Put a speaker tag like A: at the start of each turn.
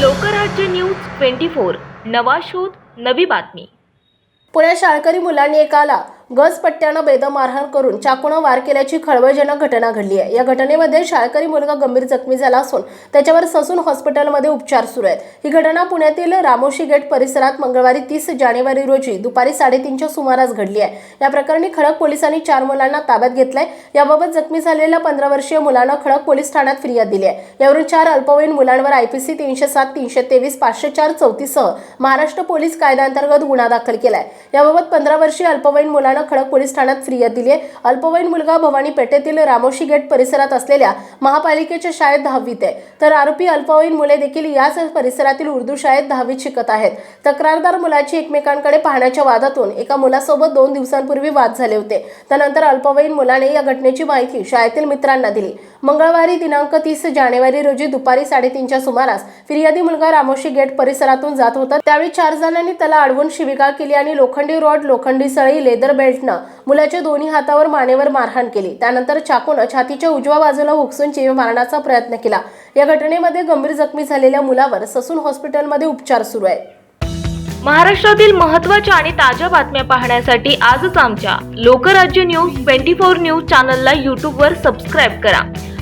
A: Lokrajya news twenty four नवा शोध नवी बातमी.
B: पुण्यात शाळकरी मुलांनी एकाला गजपट्ट्यानं बेदम मारहाण करून चाकूनं वार केल्याची खळबळजनक घटना घडली आहे. या घटनेमध्ये शाळकरी मुलगा गंभीर जखमी झाला असून त्याच्यावर ससून हॉस्पिटलमध्ये उपचार सुरू आहेत. ही घटना पुण्यातील रामोशी गेट परिसरात मंगळवारी तीस जानेवारी रोजी दुपारी साडेतीनच्या सुमारास घडली आहे. या प्रकरणी खडक पोलिसांनी चार मुलांना ताब्यात घेतलंय. याबाबत जखमी झालेल्या पंधरा वर्षीय मुलानं खडक पोलीस ठाण्यात फिर्याद दिली आहे. यावरून चार अल्पवयीन मुलांवर आयपीसी तीनशे सात तीनशे तेवीस पाचशे चार चौतीसह महाराष्ट्र पोलीस कायद्याअंतर्गत गुन्हा दाखल केलाय. याबाबत पंधरा वर्षीय अल्पवयीन मुलांना खडक पोलीस ठाण्यात फिर्याद दिली आहे. अल्पवयीन मुलगा भवानी पेठेतील रामोशी गेट परिसरात असलेल्या महापालिकेच्या शाळेत दहावीत आहे. तर आरोपी अल्पवयीन मुले देखील याच परिसरातील उर्दू शाळेत दहावीत शिकत आहेत. तक्रारदार मुलाची एकमेकांकडे पाहण्याच्या वादातून एका मुलासोबत दोन दिवसांपूर्वी वाद झाले होते. त्यानंतर अल्पवयीन मुलाने या घटनेची माहिती शाळेतील मित्रांना दिली. मंगळवारी दिनांक तीस जानेवारी रोजी दुपारी साडेतीनच्या सुमारास फिर्यादी मुलगा रामोशी गेट परिसरातून जात होता. त्यावेळी चार जणांनी त्याला अडवून शिविका केली आणि लोखंडी रॉड लोखंडी सळी लेदर बेल्टनं मुलाच्या दोन्ही हातावर मानेवर मारहाण केली. त्यानंतर चाकून छातीच्या उजव्या बाजूला हुकसून जीव मारण्याचा प्रयत्न केला. या घटनेमध्ये गंभीर जखमी झालेल्या मुलावर ससून हॉस्पिटलमध्ये उपचार सुरू आहेत
A: महाराष्ट्रातील महत्त्वाच्या आणि ताज्या बातम्या पाहण्यासाठी आजच आमच्या Lokrajya news twenty four news चॅनलला यूट्यूबवर सबस्क्राईब करा.